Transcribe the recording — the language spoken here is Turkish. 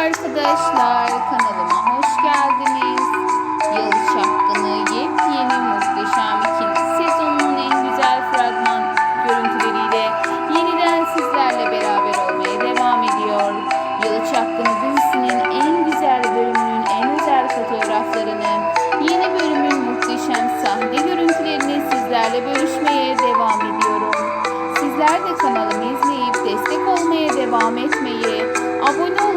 arkadaşlar. Kanalıma hoş geldiniz. Yıl Çapkını yepyeni muhteşem ikinci sezonun en güzel fragman görüntüleriyle yeniden sizlerle beraber olmaya devam ediyor. Yıl Çapkını dizisinin en güzel bölümünün en özel fotoğraflarını, yeni bölümün muhteşem sahne görüntülerini sizlerle bölüşmeye devam ediyorum. Sizler de kanalımı izleyip destek olmaya devam etmeyi, abone